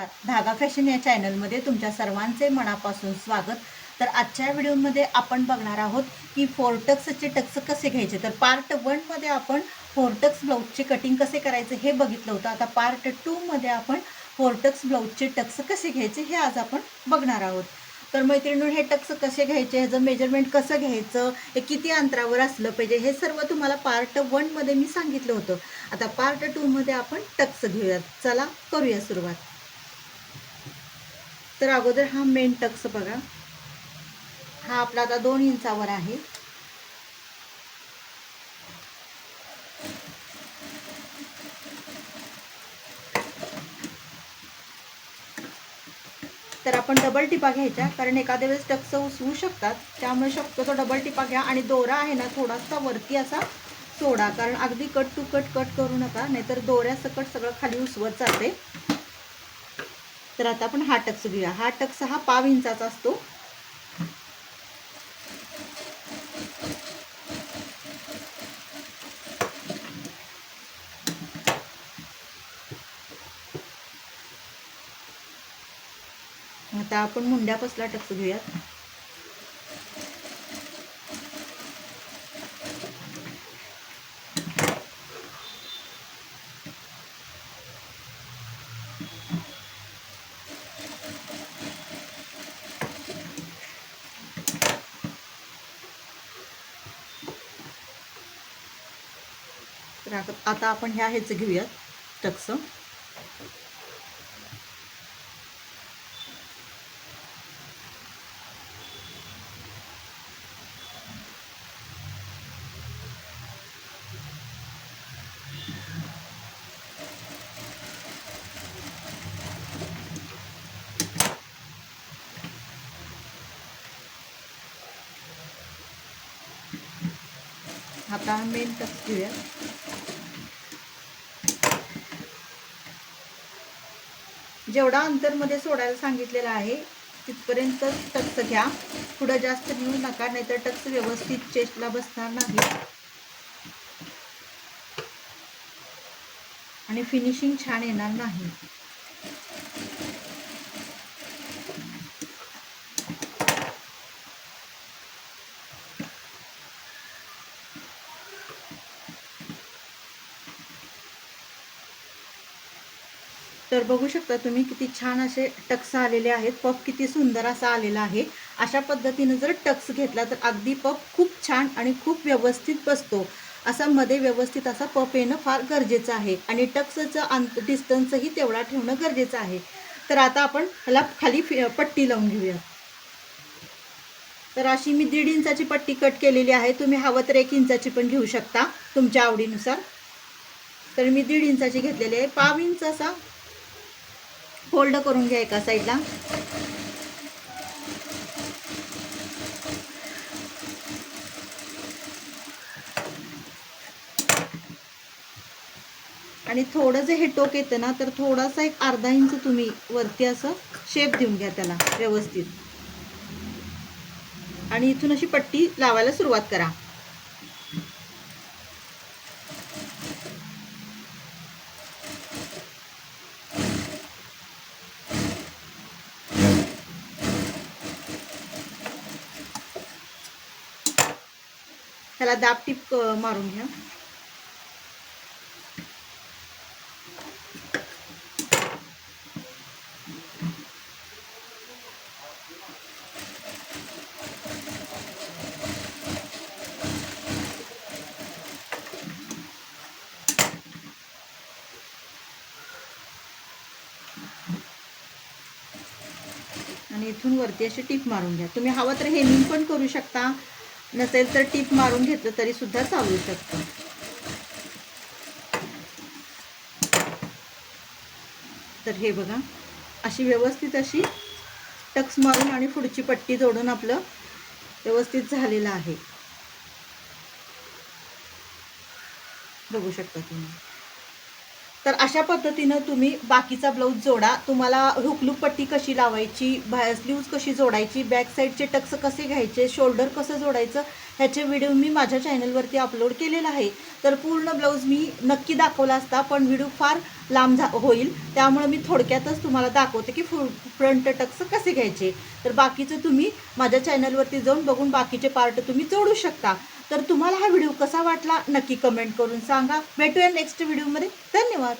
धागा फॅशन या चॅनलमध्ये तुमच्या सर्वांचे मनापासून स्वागत. तर आजच्या व्हिडिओमध्ये आपण बघणार आहोत की फोरटक्सचे टक्स कसे घ्यायचे? तर पार्ट वनमध्ये आपण फोरटक्स ब्लाऊजचे कटिंग कसे करायचे हे बघितलं होतं. आता पार्ट टूमध्ये आपण फोरटक्स ब्लाऊजचे टक्स कसे घ्यायचे हे आज आपण बघणार आहोत. तर मैत्रिणी हे टक्स कसे घ्यायचे? ह्याचं मेजरमेंट कसं घ्यायचं? हे किती अंतरावर असलं पाहिजे? हे सर्व तुम्हाला पार्ट वनमध्ये मी सांगितलं होतं. आता पार्ट टूमध्ये आपण टक्स घेऊयात. चला करूया सुरुवात. तर अगोदर हा मेन टक्स बघा. हा आपला आता दोन इंचावर आहे. तर आपण डबल टिपा घ्यायच्या कारण एखाद्या वेळेस टक्स उसवू शकतात. त्यामुळे शक्यतो डबल टिपा घ्या आणि दोरा आहे ना थोडासा वरती असा सोडा कारण अगदी कट टू कट कट करू नका नाहीतर दोऱ्या सकट सगळं खाली उसवत जाते. तर आता आपण हा टक्स घेऊया. हा टक्स हा पाव इंचाचा असतो. आता आपण मुंड्यापासला टक्स घेऊयात. तर आता आपण ह्या ह्याचं घेऊयात टक्स. आता मेन टक्स घेऊया जेवढा अंतरमध्ये सोडायला सांगितलेला आहे तिथपर्यंत टक्स घ्या. पुढं जास्त नेऊ नका नाहीतर टक्स व्यवस्थित चेस्टला बसणार नाही. आणि फिनिशिंग छान येणार नाही. तर बघू शकता तुम्ही किती छान असे टक्स आलेले आहेत. पफ किती सुंदर असा आलेला आहे. अशा पद्धतीनं जर टक्स घेतला तर अगदी पफ खूप छान आणि खूप व्यवस्थित बसतो. असा मध्ये व्यवस्थित असा पफ येणं फार गरजेचं आहे. आणि टक्सचं अंत डिस्टन्सही तेवढा ठेवणं गरजेचं आहे. तर आता आपण ह्याला खाली फि- पट्टी लावून घेऊया. तर अशी मी दीड इंचाची पट्टी कट केलेली आहे. तुम्ही हवं तर एक इंचाची पण घेऊ शकता तुमच्या आवडीनुसार. तर मी दीड इंचाची घेतलेली आहे. पाव इंच असा फोल्ड करून घ्या एका साईडला. आणि थोडं जे हे टोक येतं ना तर थोडासा एक अर्धा इंच तुम्ही वरती असं शेप देऊन घ्या त्याला व्यवस्थित. आणि इथून अशी पट्टी लावायला सुरुवात करा. त्याला दाब टीप मारून घ्या. आणि इथून वरती अशी टीप मारून घ्या. तुम्ही हवं तर हेमिंग पण करू शकता. नसेल तर टीप मारून घेतलं तरी सुद्धा चालू शकतं. तर हे बघा अशी व्यवस्थित अशी टक्स मारून आणि पुढची पट्टी जोडून आपलं व्यवस्थित झालेलं आहे. बघू शकता तुम्ही. तर अशा पद्धतीनं तुम्ही बाकीचा ब्लाऊज जोडा. तुम्हाला हुकलूक पट्टी कशी लावायची बाहेर स्लीव्ज कशी जोडायची बॅक साईडचे टक्स कसे घ्यायचे शोल्डर कसं जोडायचं ह्याचे व्हिडिओ मी माझ्या चॅनलवरती अपलोड केलेला आहे. तर पूर्ण ब्लाऊज मी नक्की दाखवला असता पण व्हिडिओ फार लांब झा होईल. त्यामुळे मी थोडक्यातच तुम्हाला दाखवते की फु फ्रंट टक्स कसे घ्यायचे. तर बाकीचं तुम्ही माझ्या चॅनलवरती जाऊन बघून बाकीचे पार्ट तुम्ही जोडू शकता. तर तुम्हाला हा व्हिडिओ कसा वाटला नक्की कमेंट करून सांगा. भेटूया नेक्स्ट व्हिडिओमध्ये धन्यवाद.